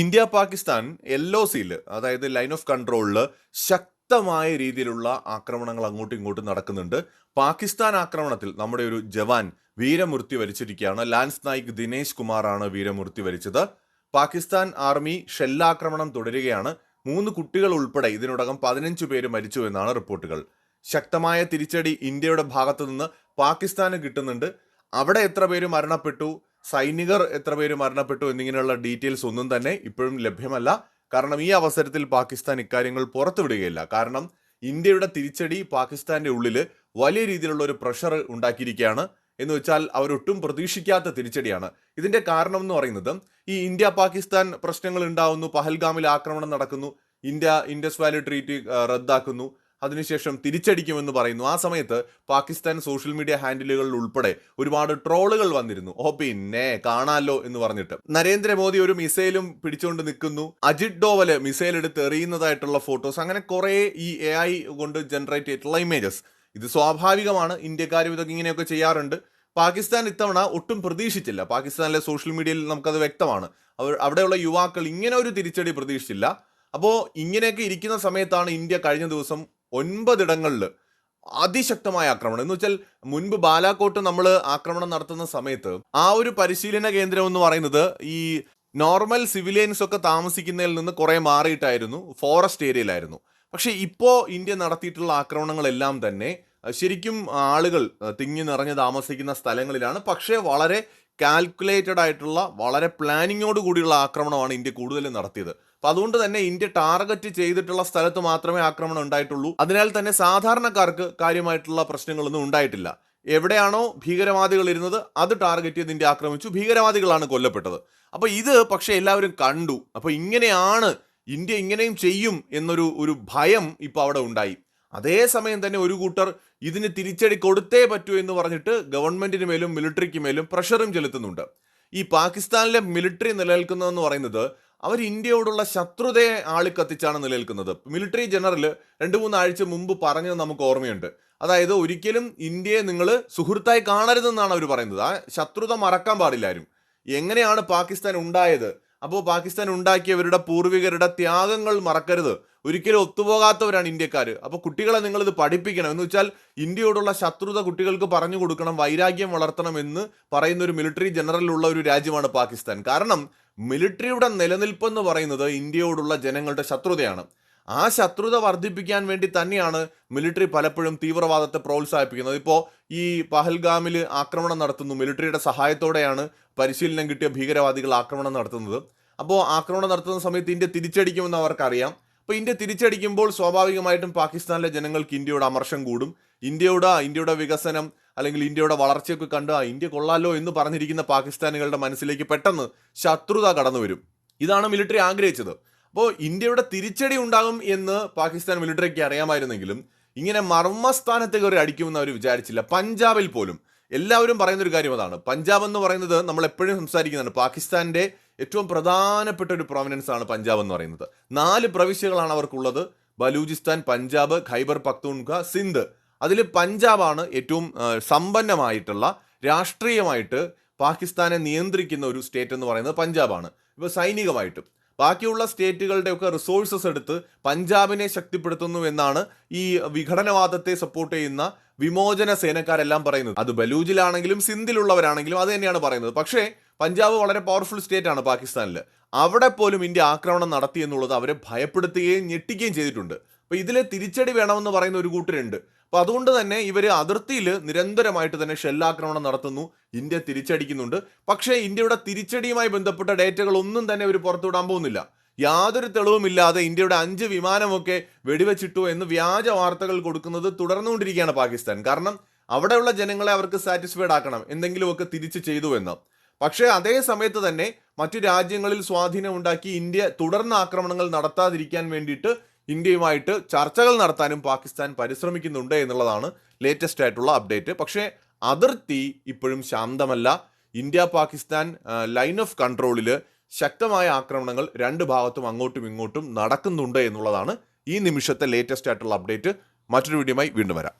India Pakistan L O സിയിൽ അതായത് line of കൺട്രോളിൽ ശക്തമായ രീതിയിലുള്ള ആക്രമണങ്ങൾ അങ്ങോട്ടും ഇങ്ങോട്ടും നടക്കുന്നുണ്ട്. പാകിസ്ഥാൻ ആക്രമണത്തിൽ നമ്മുടെ ഒരു ജവാൻ വീരമൃത്യു വരിച്ചിരിക്കുകയാണ്. ലാൻസ് നായിക് ദിനേശ് കുമാറാണ് വീരമൃത്യു വരിച്ചത്. പാകിസ്ഥാൻ ആർമി ഷെല്ലാക്രമണം തുടരുകയാണ്. മൂന്ന് കുട്ടികൾ ഉൾപ്പെടെ ഇതിനോടകം പതിനഞ്ച് പേര് മരിച്ചു എന്നാണ് റിപ്പോർട്ടുകൾ. ശക്തമായ തിരിച്ചടി ഇന്ത്യയുടെ ഭാഗത്തു നിന്ന് പാകിസ്ഥാന് കിട്ടുന്നുണ്ട്. അവിടെ എത്ര പേര് മരണപ്പെട്ടു? സൈനികർ എത്ര പേര് മരണപ്പെട്ടു എന്നിങ്ങനെയുള്ള ഡീറ്റെയിൽസ് ഒന്നും തന്നെ ഇപ്പോഴും ലഭ്യമല്ല. കാരണം ഈ അവസരത്തിൽ പാകിസ്ഥാൻ ഇക്കാര്യങ്ങൾ പുറത്തുവിടുകയില്ല. കാരണം ഇന്ത്യയുടെ തിരിച്ചടി പാകിസ്ഥാന്റെ ഉള്ളിൽ വലിയ രീതിയിലുള്ള ഒരു പ്രഷർ ഉണ്ടാക്കിയിരിക്കുകയാണ്. എന്ന് വെച്ചാൽ അവരൊട്ടും പ്രതീക്ഷിക്കാത്ത തിരിച്ചടിയാണ്. ഇതിന്റെ കാരണം എന്ന് പറയുന്നത് ഈ ഇന്ത്യ പാകിസ്ഥാൻ പ്രശ്നങ്ങൾ ഉണ്ടാവുന്നു. പഹൽഗാമിൽ ആക്രമണം നടക്കുന്നു. ഇന്ത്യ ഇൻഡസ് വാലി ട്രീറ്റ് റദ്ദാക്കുന്നു. അതിനുശേഷം തിരിച്ചടിക്കുമെന്ന് പറയുന്നു. ആ സമയത്ത് പാകിസ്ഥാൻ സോഷ്യൽ മീഡിയ ഹാൻഡിലുകളിൽ ഉൾപ്പെടെ ഒരുപാട് ട്രോളുകൾ വന്നിരുന്നു. ഓ പിന്നെ കാണാലോ എന്ന് പറഞ്ഞിട്ട്. നരേന്ദ്രമോദി ഒരു മിസൈലും പിടിച്ചുകൊണ്ട് നിൽക്കുന്നു. അജിത് ഡോവൽ മിസൈൽ എടുത്ത് എറിയുന്നതായിട്ടുള്ള ഫോട്ടോസ്. അങ്ങനെ കുറേ ഈ എ ഐ കൊണ്ട് ജനറേറ്റ് ചെയ്തിട്ടുള്ള ഇമേജസ്. ഇത് സ്വാഭാവികമാണ്. ഇന്ത്യക്കാരും ഇതൊക്കെ ഇങ്ങനെയൊക്കെ ചെയ്യാറുണ്ട്. പാകിസ്ഥാൻ ഇത്തവണ ഒട്ടും പ്രതീക്ഷിച്ചില്ല. പാകിസ്ഥാനിലെ സോഷ്യൽ മീഡിയയിൽ നമുക്കത് വ്യക്തമാണ്. അവർ അവിടെയുള്ള യുവാക്കൾ ഇങ്ങനെ ഒരു തിരിച്ചടി പ്രതീക്ഷിച്ചില്ല. അപ്പോൾ ഇങ്ങനെയൊക്കെ ഇരിക്കുന്ന സമയത്താണ് ഇന്ത്യ കഴിഞ്ഞ ദിവസം ഒൻപതിടങ്ങളിൽ അതിശക്തമായ ആക്രമണം. എന്ന് വെച്ചാൽ മുൻപ് ബാലാക്കോട്ട് നമ്മൾ ആക്രമണം നടത്തുന്ന സമയത്ത് ആ ഒരു പരിശീലന കേന്ദ്രം എന്ന് പറയുന്നത് ഈ നോർമൽ സിവിലിയൻസ് ഒക്കെ താമസിക്കുന്നതിൽ നിന്ന് കുറേ മാറിയിട്ടായിരുന്നു ഫോറസ്റ്റ് ഏരിയയിലായിരുന്നു. പക്ഷേ ഇപ്പോൾ ഇന്ത്യ നടത്തിയിട്ടുള്ള ആക്രമണങ്ങളെല്ലാം തന്നെ ശരിക്കും ആളുകൾ തിങ്ങി നിറഞ്ഞ് താമസിക്കുന്ന സ്ഥലങ്ങളിലാണ്. പക്ഷേ വളരെ കാൽക്കുലേറ്റഡ് ആയിട്ടുള്ള വളരെ പ്ലാനിങ്ങോട് കൂടിയുള്ള ആക്രമണമാണ് ഇന്ത്യ കൂടുതലും നടത്തിയത്. അപ്പൊ അതുകൊണ്ട് തന്നെ ഇന്ത്യ ടാർഗറ്റ് ചെയ്തിട്ടുള്ള സ്ഥലത്ത് മാത്രമേ ആക്രമണം ഉണ്ടായിട്ടുള്ളൂ. അതിനാൽ തന്നെ സാധാരണക്കാർക്ക് കാര്യമായിട്ടുള്ള പ്രശ്നങ്ങളൊന്നും ഉണ്ടായിട്ടില്ല. എവിടെയാണോ ഭീകരവാദികൾ ഇരുന്നത് അത് ടാർഗറ്റ് ചെയ്ത് ഇന്ത്യ ആക്രമിച്ചു. ഭീകരവാദികളാണ് കൊല്ലപ്പെട്ടത്. അപ്പൊ ഇത് പക്ഷെ എല്ലാവരും കണ്ടു. അപ്പൊ ഇങ്ങനെയാണ് ഇന്ത്യ ഇങ്ങനെയും ചെയ്യും എന്നൊരു ഒരു ഭയം ഇപ്പൊ അവിടെ ഉണ്ടായി. അതേസമയം തന്നെ ഒരു കൂട്ടർ ഇതിന് തിരിച്ചടി കൊടുത്തേ പറ്റൂ എന്ന് പറഞ്ഞിട്ട് ഗവൺമെന്റിന് മേലും മിലിറ്ററിക്ക് മേലും പ്രഷറും ചെലുത്തുന്നുണ്ട്. ഈ പാകിസ്ഥാനിലെ മിലിറ്ററി നിലനിൽക്കുന്നതെന്ന് പറയുന്നത് അവർ ഇന്ത്യയോടുള്ള ശത്രുതയെ ആളിക്കത്തിച്ചാണ് നിലനിൽക്കുന്നത്. മിലിറ്ററി ജനറൽ രണ്ട് മൂന്ന് ആഴ്ച മുമ്പ് പറഞ്ഞത് നമുക്ക് ഓർമ്മയുണ്ട്. അതായത് ഒരിക്കലും ഇന്ത്യയെ നിങ്ങൾ സുഹൃത്തായി കാണരുതെന്നാണ് അവർ പറയുന്നത്. ആ ശത്രുത മറക്കാൻ പാടില്ല ആരും. എങ്ങനെയാണ് പാകിസ്ഥാൻ ഉണ്ടായത്? അപ്പോൾ പാകിസ്ഥാൻ ഉണ്ടാക്കിയവരുടെ പൂർവികരുടെ ത്യാഗങ്ങൾ മറക്കരുത്. ഒരിക്കലും ഒത്തുപോകാത്തവരാണ് ഇന്ത്യക്കാർ അപ്പോൾ കുട്ടികളെ നിങ്ങളിത് പഠിപ്പിക്കണം. എന്ന് വെച്ചാൽ ഇന്ത്യയോടുള്ള ശത്രുത കുട്ടികൾക്ക് പറഞ്ഞു കൊടുക്കണം വൈരാഗ്യം വളർത്തണം എന്ന് പറയുന്ന ഒരു മിലിറ്ററി ജനറലുള്ള ഒരു രാജ്യമാണ് പാകിസ്ഥാൻ. കാരണം മിലിറ്ററിയുടെ നിലനിൽപ്പെന്ന് പറയുന്നത് ഇന്ത്യയോടുള്ള ജനങ്ങളുടെ ശത്രുതയാണ്. ആ ശത്രുത വർദ്ധിപ്പിക്കാൻ വേണ്ടി തന്നെയാണ് മിലിറ്ററി പലപ്പോഴും തീവ്രവാദത്തെ പ്രോത്സാഹിപ്പിക്കുന്നത്. ഇപ്പോൾ ഈ പഹൽഗാമിൽ ആക്രമണം നടത്തുന്നു. മിലിറ്ററിയുടെ സഹായത്തോടെയാണ് പരിശീലനം കിട്ടിയ ഭീകരവാദികൾ ആക്രമണം നടത്തുന്നത്. അപ്പോൾ ആക്രമണം നടത്തുന്ന സമയത്ത് ഇന്ത്യ തിരിച്ചടിക്കുമെന്ന് അവർക്കറിയാം. അപ്പോൾ ഇന്ത്യ തിരിച്ചടിക്കുമ്പോൾ സ്വാഭാവികമായിട്ടും പാകിസ്ഥാനിലെ ജനങ്ങൾക്ക് ഇന്ത്യയുടെ അമർഷം കൂടും. ഇന്ത്യയുടെ ഇന്ത്യയുടെ വികസനം അല്ലെങ്കിൽ ഇന്ത്യയുടെ വളർച്ചയൊക്കെ കണ്ട് ആ ഇന്ത്യ കൊള്ളാലോ എന്ന് പറഞ്ഞിരിക്കുന്ന പാകിസ്ഥാനികളുടെ മനസ്സിലേക്ക് പെട്ടെന്ന് ശത്രുത കടന്നു വരും. ഇതാണ് മിലിറ്ററി ആഗ്രഹിച്ചത്. അപ്പോൾ ഇന്ത്യയുടെ തിരിച്ചടി ഉണ്ടാകും എന്ന് പാകിസ്ഥാൻ മിലിറ്ററിക്ക് അറിയാമായിരുന്നെങ്കിലും ഇങ്ങനെ മർമ്മസ്ഥാനത്തേക്ക് കയറി അടിക്കുമെന്ന് അവർ വിചാരിച്ചില്ല. പഞ്ചാബിൽ പോലും. എല്ലാവരും പറയുന്ന ഒരു കാര്യം അതാണ്. പഞ്ചാബ് എന്ന് പറയുന്നത് നമ്മൾ എപ്പോഴും സംസാരിക്കുന്നതാണ്. പാകിസ്ഥാന്റെ ഏറ്റവും പ്രധാനപ്പെട്ട ഒരു പ്രൊമിനൻസ് ആണ് പഞ്ചാബ് എന്ന് പറയുന്നത്. നാല് പ്രവിശ്യകളാണ് അവർക്കുള്ളത്. ബലൂചിസ്ഥാൻ പഞ്ചാബ് ഖൈബർ പക്തൂൺഖ സിന്ധ്. അതിൽ പഞ്ചാബാണ് ഏറ്റവും സമ്പന്നമായിട്ടുള്ള രാഷ്ട്രീയമായിട്ട് പാകിസ്ഥാനെ നിയന്ത്രിക്കുന്ന ഒരു സ്റ്റേറ്റ് എന്ന് പറയുന്നത് പഞ്ചാബാണ്. ഇപ്പോൾ സൈനികമായിട്ടും. ബാക്കിയുള്ള സ്റ്റേറ്റുകളുടെയൊക്കെ റിസോഴ്സസ് എടുത്ത് പഞ്ചാബിനെ ശക്തിപ്പെടുത്തുന്നു എന്നാണ് ഈ വിഘടനവാദത്തെ സപ്പോർട്ട് ചെയ്യുന്ന വിമോചന സേനക്കാരെല്ലാം പറയുന്നത്. അത് ബലൂജിലാണെങ്കിലും സിന്ധിലുള്ളവരാണെങ്കിലും അത് തന്നെയാണ് പറയുന്നത്. പക്ഷേ പഞ്ചാബ് വളരെ പവർഫുൾ സ്റ്റേറ്റ് ആണ് പാകിസ്ഥാനിൽ അവിടെ പോലും ഇന്ത്യ ആക്രമണം നടത്തി എന്നുള്ളത് അവരെ ഭയപ്പെടുത്തുകയും ഞെട്ടിക്കുകയും ചെയ്തിട്ടുണ്ട്. അപ്പോൾ ഇതിലെ തിരിച്ചടി വേണമെന്ന് പറയുന്ന ഒരു കൂട്ടരുണ്ട്. അപ്പോൾ അതുകൊണ്ട് തന്നെ ഇവർ അതിർത്തിയിൽ നിരന്തരമായിട്ട് തന്നെ ഷെല്ലാക്രമണം നടത്തുന്നു ഇന്ത്യ തിരിച്ചടിക്കുന്നുണ്ട്. പക്ഷേ ഇന്ത്യയുടെ തിരിച്ചടിയുമായി ബന്ധപ്പെട്ട ഡേറ്റകൾ ഒന്നും തന്നെ ഇവർ പുറത്തുവിടാൻ പോകുന്നില്ല. യാതൊരു തെളിവുമില്ലാതെ ഇന്ത്യയുടെ അഞ്ച് വിമാനമൊക്കെ വെടിവെച്ചിട്ടു എന്ന് വ്യാജ വാർത്തകൾ കൊടുക്കുന്നത് തുടർന്നുകൊണ്ടിരിക്കുകയാണ് പാകിസ്ഥാൻ. കാരണം അവിടെയുള്ള ജനങ്ങളെ അവർക്ക് സാറ്റിസ്ഫൈഡ് ആക്കണം എന്തെങ്കിലുമൊക്കെ തിരിച്ച് ചെയ്തു എന്ന്. പക്ഷേ അതേ സമയത്ത് തന്നെ മറ്റു രാജ്യങ്ങളിൽ സ്വാധീനം ഉണ്ടാക്കി ഇന്ത്യ തുടർന്ന് ആക്രമണങ്ങൾ നടത്താതിരിക്കാൻ വേണ്ടിയിട്ട് ഇന്ത്യയുമായിട്ട് ചർച്ചകൾ നടത്താനും പാകിസ്ഥാൻ പരിശ്രമിക്കുന്നുണ്ട് എന്നുള്ളതാണ് ലേറ്റസ്റ്റ് ആയിട്ടുള്ള അപ്ഡേറ്റ് പക്ഷേ അതിർത്തി ഇപ്പോഴും ശാന്തമല്ല. ഇന്ത്യ പാകിസ്ഥാൻ ലൈൻ ഓഫ് കൺട്രോളിൽ ശക്തമായ ആക്രമണങ്ങൾ രണ്ട് ഭാഗത്തും അങ്ങോട്ടും ഇങ്ങോട്ടും നടക്കുന്നുണ്ട് എന്നുള്ളതാണ് ഈ നിമിഷത്തെ ലേറ്റസ്റ്റ് ആയിട്ടുള്ള അപ്ഡേറ്റ് മറ്റൊരു വീഡിയോയുമായി വീണ്ടും വരാം.